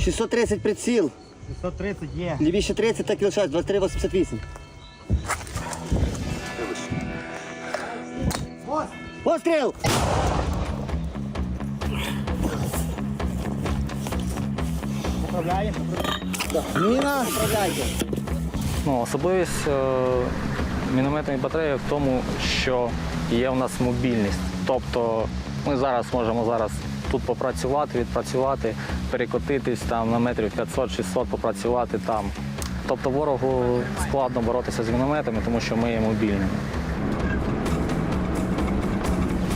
630 приціл. 130 є. Лівіше 30, так і лишається. 23,88. Постріл! Поправляємо. Міна! Ну, особливість е, мінометної батареї в тому, що є в нас мобільність. Тобто ми зараз можемо зараз тут попрацювати, відпрацювати, перекотитись там на метрів 500-600, попрацювати там. Тобто ворогу складно боротися з мінометами, тому що ми є мобільними.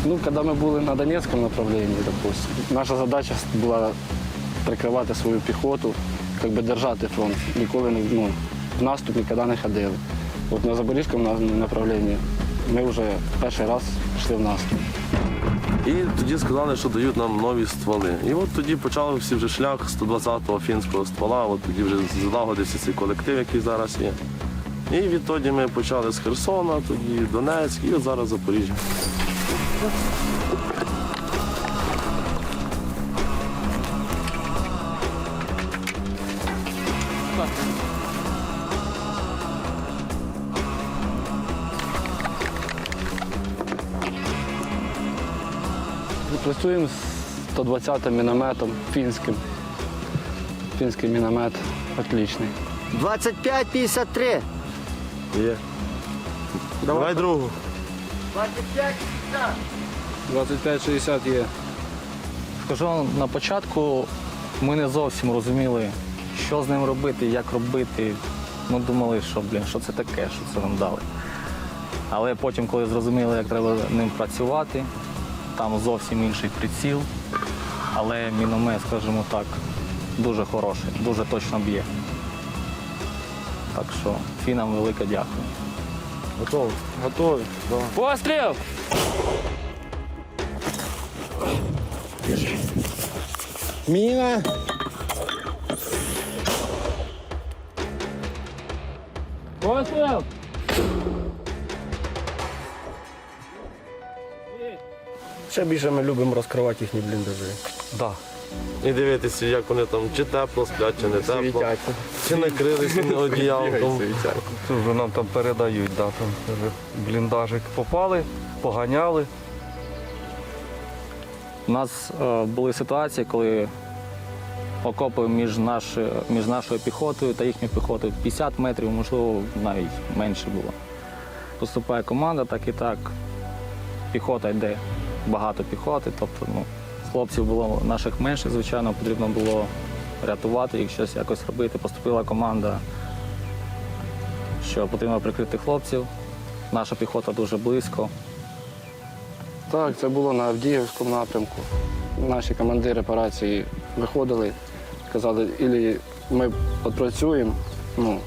Ну, когда мы были на Донецком направлении, допустим, наша задача була прикривати свою піхоту, как би держати фронт. Ніколи не ну, в наступ ніколи не ходили. От на Запорізькому на- направленні ми вже перший раз йшли в наступ. І тоді сказали, що дають нам нові стволи. І от тоді почали вже шлях 120-го фінського ствола, от тоді вже залагодився цей колектив, який зараз є. І відтоді ми почали з Херсона, тоді Донецьк, і от зараз Запоріжжя. Працюємо з 120 мінометом фінським. Фінський міномет отличний. 25,53. Є. Давай другу. 25-60 є. Скажу на початку ми не зовсім розуміли, що з ним робити, як робити. Ми думали, що блін, що це таке, що це нам дали. Але потім, коли зрозуміли, як треба ним працювати, там зовсім інший приціл. Але міномет, скажімо так, дуже хороший, дуже точно б'є. Так що фінам велике дякую. Готові. Постріл! Міна! Постріл! Ще більше ми любимо розкривати їхні бліндажі. Да. І дивитися, як вони там чи тепло сплять, чи не тепло, Світяться. чи накрилися одіялком. Тут вже нам там передають, да, там вже бліндажик попали, поганяли. У нас е, були ситуації, коли окопи між, нашою, між нашою піхотою та їхньою піхотою 50 метрів, можливо, навіть менше було. Поступає команда, так і так. Піхота йде, багато піхоти. Тобто, ну, хлопців було наших менше, звичайно, потрібно було рятувати їх, щось якось робити. Поступила команда, що потрібно прикрити хлопців. Наша піхота дуже близько. Так, це було на Авдіївському напрямку. Наші командири операції виходили, казали, ілі ми відпрацюємо, ну,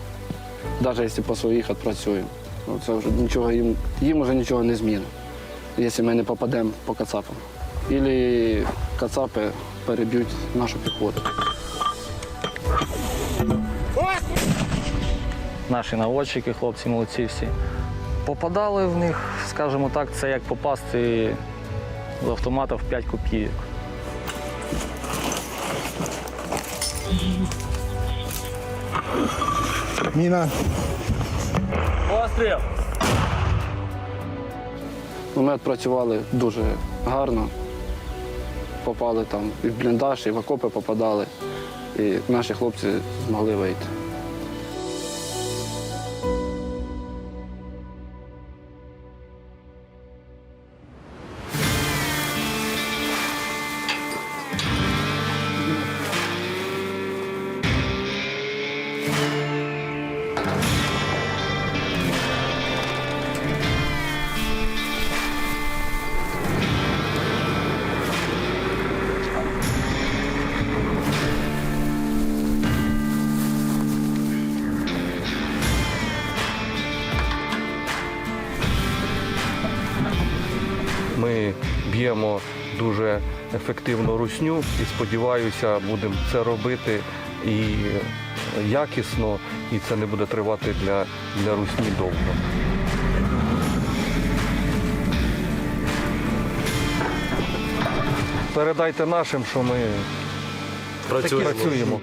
навіть якщо по своїх відпрацюємо. Ну, це вже нічого їм, їм вже нічого не змінить, якщо ми не попадемо по кацапам. Ілі кацапи переб'ють нашу піхоту. наші наводчики, хлопці молодці всі. Попадали в них, скажімо так, це як попасти з автомата в 5 копійок. Міна. Постріл! Ми відпрацювали дуже гарно. Попали там і в бліндаж, і в окопи попадали. І наші хлопці змогли вийти. Ми б'ємо дуже ефективно русню і сподіваюся, будемо це робити і якісно, і це не буде тривати для, для русні довго. Передайте нашим, що ми Працюємо. Працюємо.